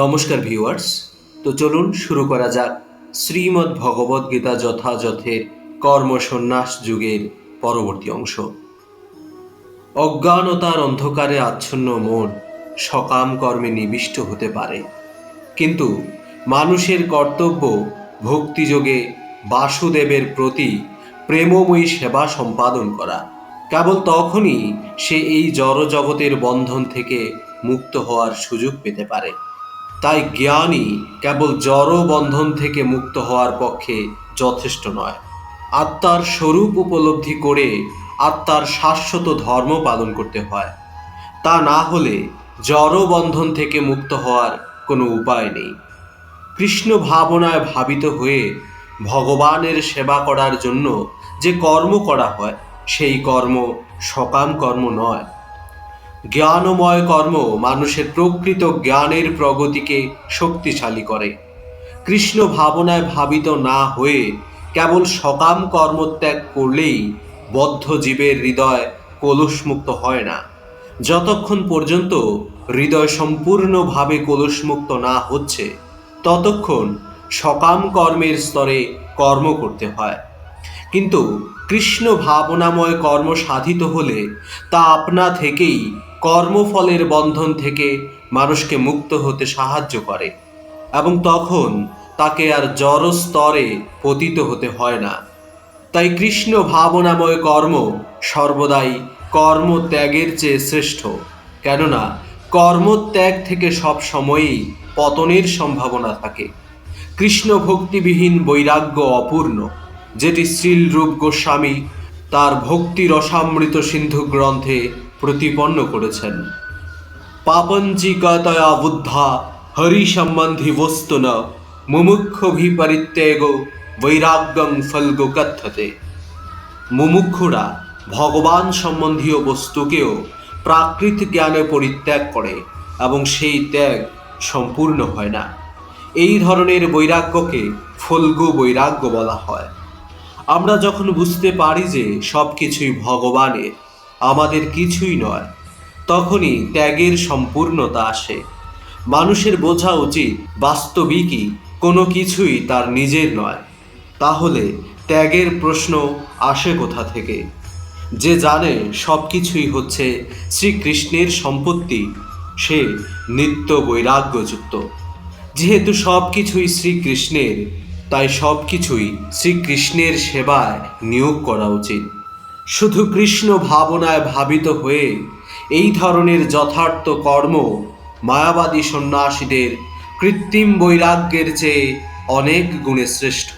নমস্কার ভিউয়ার্স। তো চলুন শুরু করা যাক শ্রীমদ্ ভগবদ গীতা যথাযথের কর্মসন্ন্যাস যুগের পরবর্তী অংশ। অজ্ঞানতার অন্ধকারে আচ্ছন্ন মন সকাম কর্মে নিবিষ্ট হতে পারে। কিন্তু মানুষের কর্তব্য ভক্তিযোগে বাসুদেবের প্রতি প্রেমময়ী সেবা সম্পাদন করা। কেবল তখনই সে এই জড়জগতের বন্ধন থেকে মুক্ত হওয়ার সুযোগ পেতে পারে। তাই জ্ঞানই কেবল জড় বন্ধন থেকে মুক্ত হওয়ার পক্ষে যথেষ্ট নয়। আত্মার স্বরূপ উপলব্ধি করে আত্মার শাশ্বত ধর্ম পালন করতে হয়। তা না হলে জড় বন্ধন থেকে মুক্ত হওয়ার কোনো উপায় নেই। কৃষ্ণ ভাবনায় ভাবিত হয়ে ভগবানের সেবা করার জন্য যে কর্ম করা হয়, সেই কর্ম সকাম কর্ম নয়। জ্ঞানময় কর্ম মানুষের প্রকৃত জ্ঞানের প্রগতিকে শক্তিশালী করে। কৃষ্ণ ভাবনায় ভাবিত না হয়ে কেবল সকাম কর্মত্যাগ করলেই বদ্ধ জীবের হৃদয় কলুষমুক্ত হয় না। যতক্ষণ পর্যন্ত হৃদয় সম্পূর্ণভাবে কলুষমুক্ত না হচ্ছে, ততক্ষণ সকাম কর্মের স্তরে কর্ম করতে হয়। কিন্তু কৃষ্ণ ভাবনাময় কর্ম সাধিত হলে তা আপনা থেকেই কর্মফলের বন্ধন থেকে মানুষকে মুক্ত হতে সাহায্য করে এবং তখন তাকে আর জড় স্তরে পতিত হতে হয় না। তাই কৃষ্ণ ভাবনাময় কর্ম সর্বদাই কর্ম ত্যাগের চেয়ে শ্রেষ্ঠ, কেননা কর্মত্যাগ থেকে সব সময়ই পতনের সম্ভাবনা থাকে। কৃষ্ণ ভক্তিবিহীন বৈরাগ্য অপূর্ণ, যেটি শ্রীল রূপ গোস্বামী তার ভক্তি রসামৃত সিন্ধু গ্রন্থে প্রতিপন্ন করেছেন। পাপঞ্চিকতয়া বুদ্ধা হরি সম্বন্ধী বস্তুন মুমুক্ষভি পরিত্যাগ বৈরাগ্যং ফলগো কথ্যতে। মুমুক্ষুরা ভগবান সম্বন্ধীয় বস্তুকেও প্রাকৃত জ্ঞানে পরিত্যাগ করে এবং সেই ত্যাগ সম্পূর্ণ হয় না। এই ধরনের বৈরাগ্যকে ফলগু বৈরাগ্য বলা হয়। আমরা যখন বুঝতে পারি যে সব কিছুই ভগবানের আমাদের কিছুই নয়। তখনই ত্যাগের সম্পূর্ণতা আসে। মানুষের বোঝা উচিত বাস্তবিকই কোনো কিছুই তার নিজের নয়। তাহলে ত্যাগের প্রশ্ন আসে কোথা থেকে? যে জানে সব কিছুই হচ্ছে শ্রীকৃষ্ণের সম্পত্তি, সে নিত্য বৈরাগ্যযুক্ত। যেহেতু সব কিছুই শ্রীকৃষ্ণের, তাই সব কিছুই শ্রীকৃষ্ণের সেবায় নিয়োগ করা উচিত। শুধু কৃষ্ণ ভাবনায় ভাবিত হয়ে এই ধরনের যথার্থ কর্ম মায়াবাদী সন্ন্যাসীদের কৃত্রিম বৈরাগ্যের চেয়ে অনেক গুণে শ্রেষ্ঠ।